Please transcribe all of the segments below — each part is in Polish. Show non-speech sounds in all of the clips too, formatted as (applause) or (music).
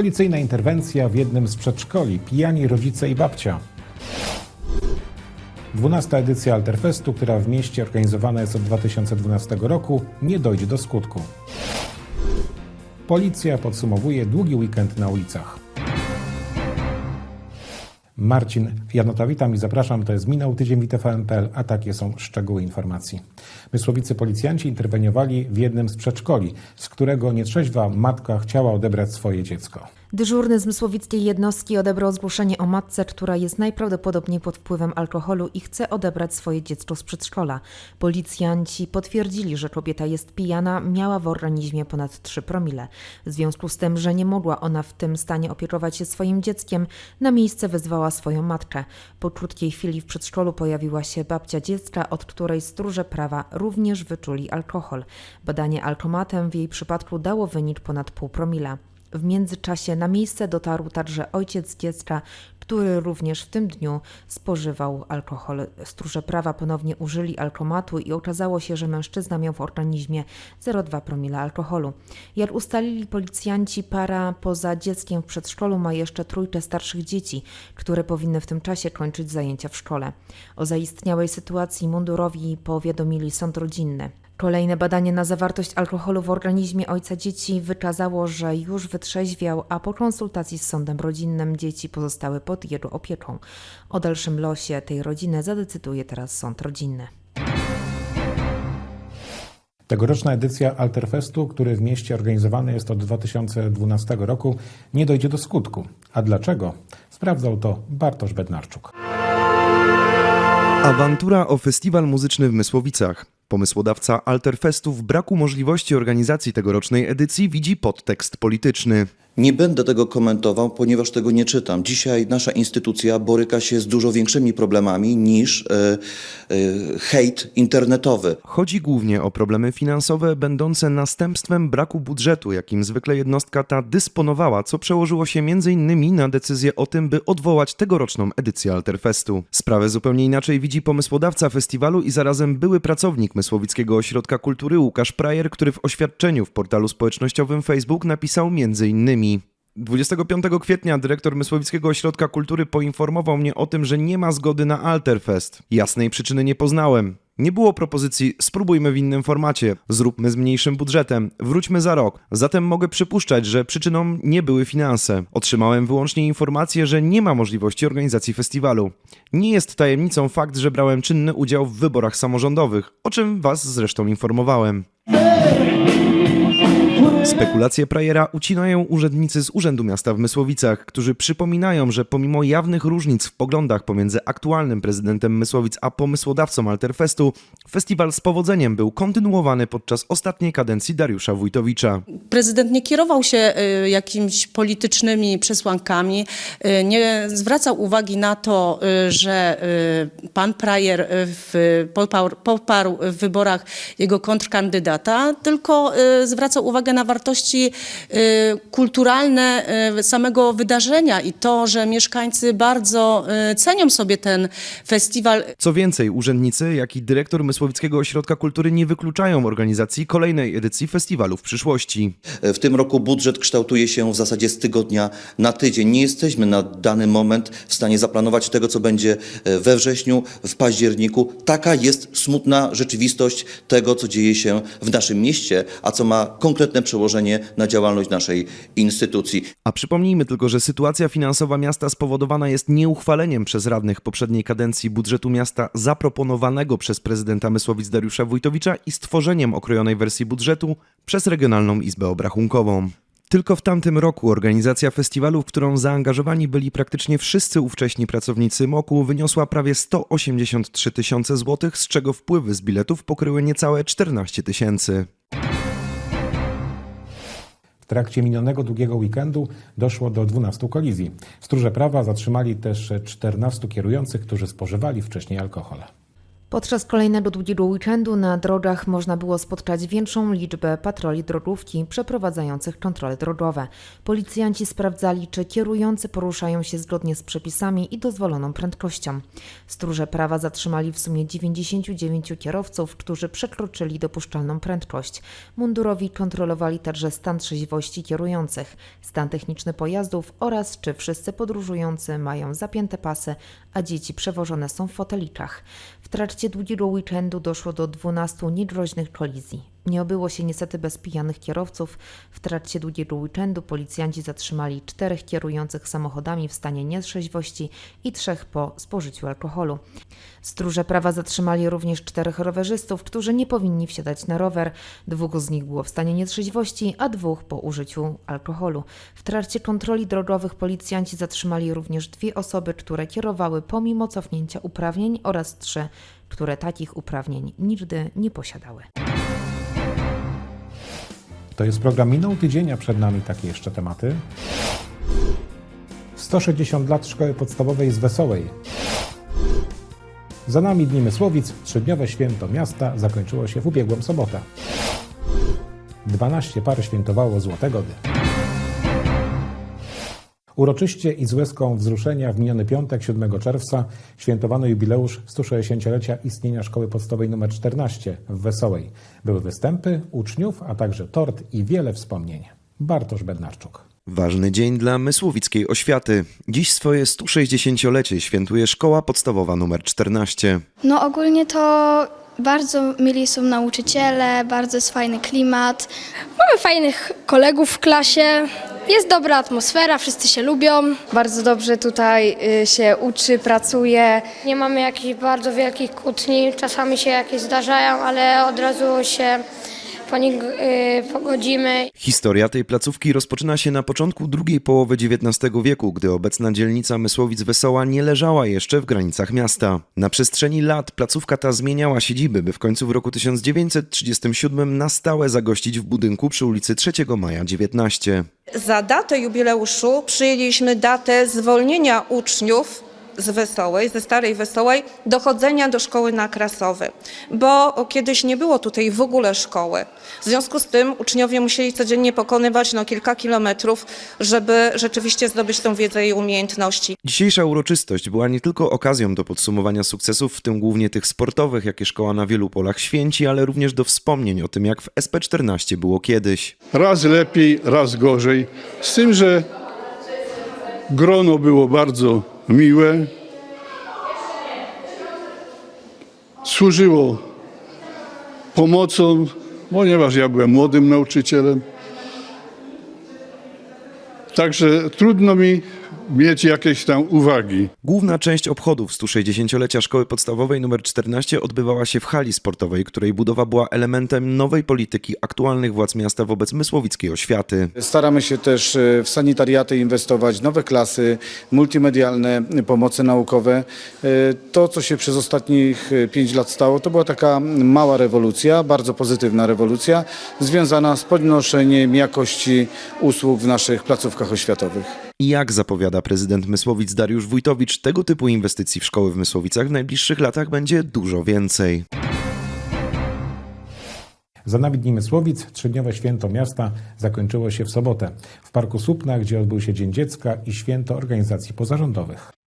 Policyjna interwencja w jednym z przedszkoli. Pijani rodzice i babcia. 12. edycja Alterfestu, która w mieście organizowana jest od 2012 roku, nie dojdzie do skutku. Policja podsumowuje długi weekend na ulicach. Marcin Janota, witam i zapraszam. To jest Minął Tydzień w TVN.pl, a takie są szczegóły informacji. Mysłowicy policjanci interweniowali w jednym z przedszkoli, z którego nietrzeźwa matka chciała odebrać swoje dziecko. Dyżurny z jednostki odebrał zgłoszenie o matce, która jest najprawdopodobniej pod wpływem alkoholu i chce odebrać swoje dziecko z przedszkola. Policjanci potwierdzili, że kobieta jest pijana, miała w organizmie ponad 3 promile. W związku z tym, że nie mogła ona w tym stanie opiekować się swoim dzieckiem, na miejsce wezwała swoją matkę. Po krótkiej chwili w przedszkolu pojawiła się babcia dziecka, od której stróże prawa również wyczuli alkohol. Badanie alkomatem w jej przypadku dało wynik ponad pół promila. W międzyczasie na miejsce dotarł także ojciec dziecka, który również w tym dniu spożywał alkohol. Stróże prawa ponownie użyli alkomatu i okazało się, że mężczyzna miał w organizmie 0,2 promila alkoholu. Jak ustalili policjanci, para poza dzieckiem w przedszkolu ma jeszcze trójkę starszych dzieci, które powinny w tym czasie kończyć zajęcia w szkole. O zaistniałej sytuacji mundurowi powiadomili sąd rodzinny. Kolejne badanie na zawartość alkoholu w organizmie ojca dzieci wykazało, że już wytrzeźwiał, a po konsultacji z sądem rodzinnym dzieci pozostały pod jego opieką. O dalszym losie tej rodziny zadecyduje teraz sąd rodzinny. Tegoroczna edycja Alterfestu, który w mieście organizowany jest od 2012 roku, nie dojdzie do skutku. A dlaczego? Sprawdzał to Bartosz Bednarczuk. Awantura o festiwal muzyczny w Mysłowicach. Pomysłodawca Alterfestu w braku możliwości organizacji tegorocznej edycji widzi podtekst polityczny. Nie będę tego komentował, ponieważ tego nie czytam. Dzisiaj nasza instytucja boryka się z dużo większymi problemami niż e, e, hejt internetowy. Chodzi głównie o problemy finansowe będące następstwem braku budżetu, jakim zwykle jednostka ta dysponowała, co przełożyło się m.in. na decyzję o tym, by odwołać tegoroczną edycję Alterfestu. Sprawę zupełnie inaczej widzi pomysłodawca festiwalu i zarazem były pracownik Mysłowickiego Ośrodka Kultury Łukasz Prajer, który w oświadczeniu w portalu społecznościowym Facebook napisał m.in. 25 kwietnia dyrektor Mysłowickiego Ośrodka Kultury poinformował mnie o tym, że nie ma zgody na Alterfest. Jasnej przyczyny nie poznałem. Nie było propozycji spróbujmy w innym formacie, zróbmy z mniejszym budżetem, wróćmy za rok. Zatem mogę przypuszczać, że przyczyną nie były finanse. Otrzymałem wyłącznie informację, że nie ma możliwości organizacji festiwalu. Nie jest tajemnicą fakt, że brałem czynny udział w wyborach samorządowych, o czym was zresztą informowałem. Spekulacje Prajera ucinają urzędnicy z Urzędu Miasta w Mysłowicach, którzy przypominają, że pomimo jawnych różnic w poglądach pomiędzy aktualnym prezydentem Mysłowic a pomysłodawcą Alterfestu, festiwal z powodzeniem był kontynuowany podczas ostatniej kadencji Dariusza Wójtowicza. Prezydent nie kierował się y, jakimiś politycznymi przesłankami, y, nie zwracał uwagi na to, y, że pan Prajer w, poparł, poparł w wyborach jego kontrkandydata, tylko zwracał uwagę na wartości y, kulturalne y, samego wydarzenia i to, że mieszkańcy bardzo y, cenią sobie ten festiwal. Co więcej, urzędnicy, jak i dyrektor Mysłowickiego Ośrodka Kultury nie wykluczają organizacji kolejnej edycji festiwalu w przyszłości. W tym roku budżet kształtuje się w zasadzie z tygodnia na tydzień. Nie jesteśmy na dany moment w stanie zaplanować tego, co będzie we wrześniu, w październiku. Taka jest smutna rzeczywistość tego, co dzieje się w naszym mieście, a co ma konkretne przełożenie na działalność naszej instytucji. A przypomnijmy tylko, że sytuacja finansowa miasta spowodowana jest nieuchwaleniem przez radnych poprzedniej kadencji budżetu miasta zaproponowanego przez prezydenta Mysłowic Dariusza Wójtowicza i stworzeniem okrojonej wersji budżetu przez Regionalną Izbę Obrachunkową. Tylko w tamtym roku organizacja festiwalu, w którą zaangażowani byli praktycznie wszyscy ówcześni pracownicy MOKU, wyniosła prawie 183 tysiące złotych, z czego wpływy z biletów pokryły niecałe 14 tysięcy. Trakcie minionego długiego weekendu doszło do 12 kolizji. Stróże prawa zatrzymali też 14 kierujących, którzy spożywali wcześniej alkohol. Podczas kolejnego długiego weekendu na drogach można było spotkać większą liczbę patroli drogówki przeprowadzających kontrole drogowe. Policjanci sprawdzali, czy kierujący poruszają się zgodnie z przepisami i dozwoloną prędkością. Stróże prawa zatrzymali w sumie 99 kierowców, którzy przekroczyli dopuszczalną prędkość. Mundurowi kontrolowali także stan trzeźwości kierujących, stan techniczny pojazdów oraz czy wszyscy podróżujący mają zapięte pasy, a dzieci przewożone są w fotelikach. W trakcie długiego weekendu doszło do 12 niegroźnych kolizji. Nie obyło się niestety bez pijanych kierowców. W trakcie długiego weekendu policjanci zatrzymali czterech kierujących samochodami w stanie nietrzeźwości i trzech po spożyciu alkoholu. Stróże prawa zatrzymali również czterech rowerzystów, którzy nie powinni wsiadać na rower. Dwóch z nich było w stanie nietrzeźwości, a dwóch po użyciu alkoholu. W trakcie kontroli drogowych policjanci zatrzymali również dwie osoby, które kierowały pomimo cofnięcia uprawnień oraz trzy, które takich uprawnień nigdy nie posiadały. To jest program Minął Tydzień, a przed nami takie jeszcze tematy. 160 lat Szkoły Podstawowej z Wesołej. Za nami Dni Mysłowic, trzydniowe święto miasta zakończyło się w ubiegłą sobotę. 12 par świętowało Złote Gody. Uroczyście i z łezką wzruszenia w miniony piątek, 7 czerwca, świętowano jubileusz 160-lecia istnienia Szkoły Podstawowej nr 14 w Wesołej. Były występy uczniów, a także tort i wiele wspomnień. Bartosz Bednarczuk. Ważny dzień dla mysłowickiej oświaty. Dziś swoje 160-lecie świętuje Szkoła Podstawowa nr 14. No ogólnie to bardzo mili są nauczyciele, bardzo jest fajny klimat. Mamy fajnych kolegów w klasie, jest dobra atmosfera, wszyscy się lubią. Bardzo dobrze tutaj y, się uczy, pracuje. Nie mamy jakichś bardzo wielkich kłótni, czasami się jakieś zdarzają, ale od razu się po nich y, pogodzimy. Historia tej placówki rozpoczyna się na początku drugiej połowy XIX wieku, gdy obecna dzielnica Mysłowic Wesoła nie leżała jeszcze w granicach miasta. Na przestrzeni lat placówka ta zmieniała siedziby, by w końcu w roku 1937 na stałe zagościć w budynku przy ulicy 3 Maja 19. Za datę jubileuszu przyjęliśmy datę zwolnienia uczniów z Wesołej, ze Starej Wesołej, dochodzenia do szkoły na Krasowy, bo kiedyś nie było tutaj w ogóle szkoły. W związku z tym uczniowie musieli codziennie pokonywać no, kilka kilometrów, żeby rzeczywiście zdobyć tą wiedzę i umiejętności. Dzisiejsza uroczystość była nie tylko okazją do podsumowania sukcesów, w tym głównie tych sportowych, jakie szkoła na wielu polach święci, ale również do wspomnień o tym, jak w SP14 było kiedyś. Raz lepiej, raz gorzej. Z tym, że grono było bardzo miłe. Służyło pomocą, ponieważ ja byłem młodym nauczycielem. Także trudno mi mieć jakieś tam uwagi. Główna część obchodów 160-lecia Szkoły Podstawowej nr 14 odbywała się w hali sportowej, której budowa była elementem nowej polityki aktualnych władz miasta wobec mysłowickiej oświaty. Staramy się też e, w sanitariaty inwestować, nowe klasy, multimedialne, pomoce naukowe. E, To, co się przez ostatnich e, pięć lat stało, to była taka mała rewolucja, bardzo pozytywna rewolucja, związana z podnoszeniem jakości usług w naszych placówkach oświatowych. Jak zapowiada prezydent Mysłowic Dariusz Wójtowicz, tego typu inwestycji w szkoły w Mysłowicach w najbliższych latach będzie dużo więcej. Za nami Dni Mysłowic, trzydniowe święto miasta zakończyło się w sobotę w Parku Słupna, gdzie odbył się Dzień Dziecka i święto organizacji pozarządowych.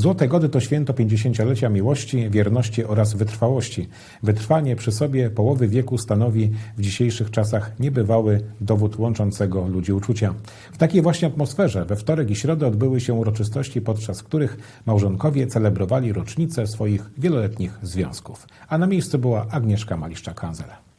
Złote Gody to święto 50-lecia miłości, wierności oraz wytrwałości. Wytrwanie przy sobie połowy wieku stanowi w dzisiejszych czasach niebywały dowód łączącego ludzi uczucia. W takiej właśnie atmosferze we wtorek i środę odbyły się uroczystości, podczas których małżonkowie celebrowali rocznicę swoich wieloletnich związków. A na miejscu była Agnieszka Maliszczak-Hanzel.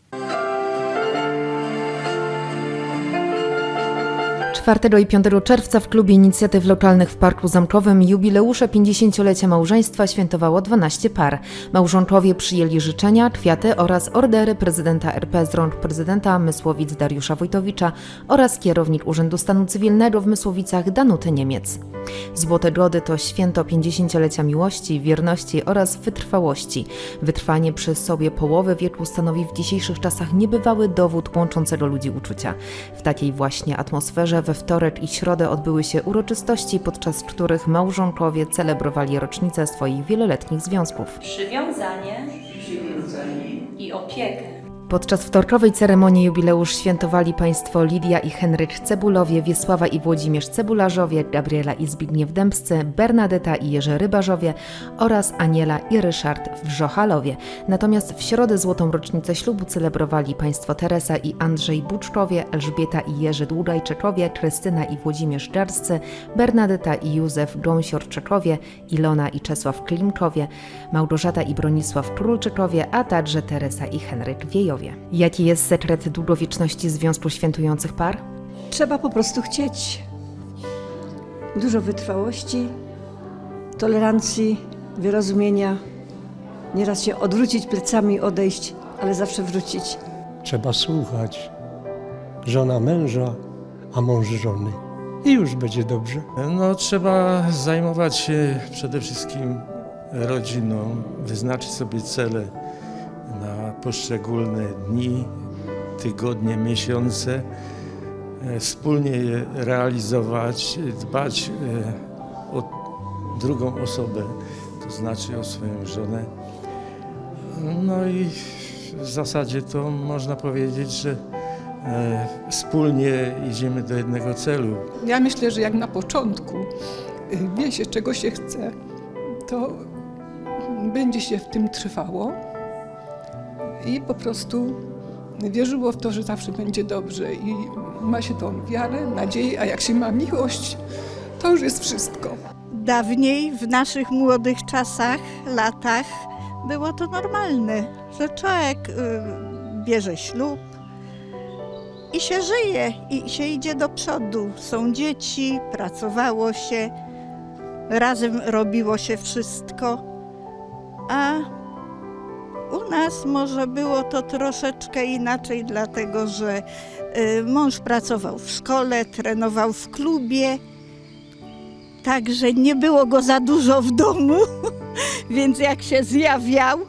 4 i 5 czerwca w klubie inicjatyw lokalnych w Parku Zamkowym jubileusze 50-lecia małżeństwa świętowało 12 par. Małżonkowie przyjęli życzenia, kwiaty oraz ordery prezydenta RP z rąk prezydenta Mysłowic Dariusza Wojtowicza oraz kierownik Urzędu Stanu Cywilnego w Mysłowicach Danuty Niemiec. Złote Gody to święto 50-lecia miłości, wierności oraz wytrwałości. Wytrwanie przy sobie połowy wieku stanowi w dzisiejszych czasach niebywały dowód łączącego ludzi uczucia. W takiej właśnie atmosferze we wtorek i środę odbyły się uroczystości, podczas których małżonkowie celebrowali rocznicę swoich wieloletnich związków. Przywiązanie, i opiekę. Podczas wtorkowej ceremonii jubileusz świętowali państwo Lidia i Henryk Cebulowie, Wiesława i Włodzimierz Cebularzowie, Gabriela i Zbigniew Dębscy, Bernadeta i Jerzy Rybarzowie oraz Aniela i Ryszard Wrzochalowie. Natomiast w środę złotą rocznicę ślubu celebrowali państwo Teresa i Andrzej Buczkowie, Elżbieta i Jerzy Długajczekowie, Krystyna i Włodzimierz Garscy, Bernadeta i Józef Gąsiorczekowie, Ilona i Czesław Klimkowie, Małgorzata i Bronisław Królczykowie, a także Teresa i Henryk Wiejowie. Jaki jest sekret długowieczności związku świętujących par? Trzeba po prostu chcieć. Dużo wytrwałości, tolerancji, wyrozumienia. Nieraz się odwrócić plecami, odejść, ale zawsze wrócić. Trzeba słuchać. Żona męża, a mąż żony. I już będzie dobrze. No, trzeba zajmować się przede wszystkim rodziną, wyznaczyć sobie cele poszczególne dni, tygodnie, miesiące, e, wspólnie je realizować, dbać e, o drugą osobę, to znaczy o swoją żonę. No i w zasadzie to można powiedzieć, że e, wspólnie idziemy do jednego celu. Ja myślę, że jak na początku y, wie się, czego się chce, to będzie się w tym trwało i po prostu wierzyło w to, że zawsze będzie dobrze i ma się tą wiarę, nadzieję, a jak się ma miłość, to już jest wszystko. Dawniej, w naszych młodych czasach, latach, było to normalne, że człowiek y, bierze ślub i się żyje, i się idzie do przodu. Są dzieci, pracowało się, razem robiło się wszystko, a u nas może było to troszeczkę inaczej, dlatego że y, mąż pracował w szkole, trenował w klubie, także nie było go za dużo w domu, (laughs) więc jak się zjawiał,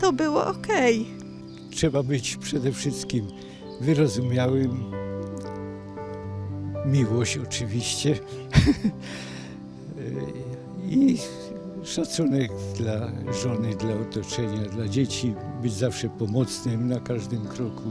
to było okej. Trzeba być przede wszystkim wyrozumiałym. Miłość oczywiście. (laughs) I szacunek dla żony, dla otoczenia, dla dzieci. Być zawsze pomocnym na każdym kroku.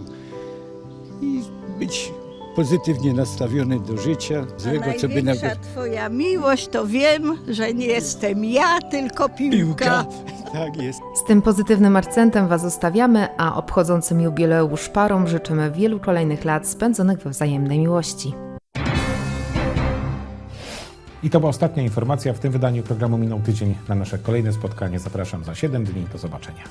I być pozytywnie nastawiony do życia. Złego, co by Największa nawet... twoja miłość, to wiem, że nie jestem ja, tylko piłka. Piłka. (laughs) Tak jest. Z tym pozytywnym akcentem Was zostawiamy, a obchodzącym jubileusz parom życzymy wielu kolejnych lat spędzonych we wzajemnej miłości. I to była ostatnia informacja w tym wydaniu programu Minął Tydzień. Na nasze kolejne spotkanie zapraszam za 7 dni. Do zobaczenia.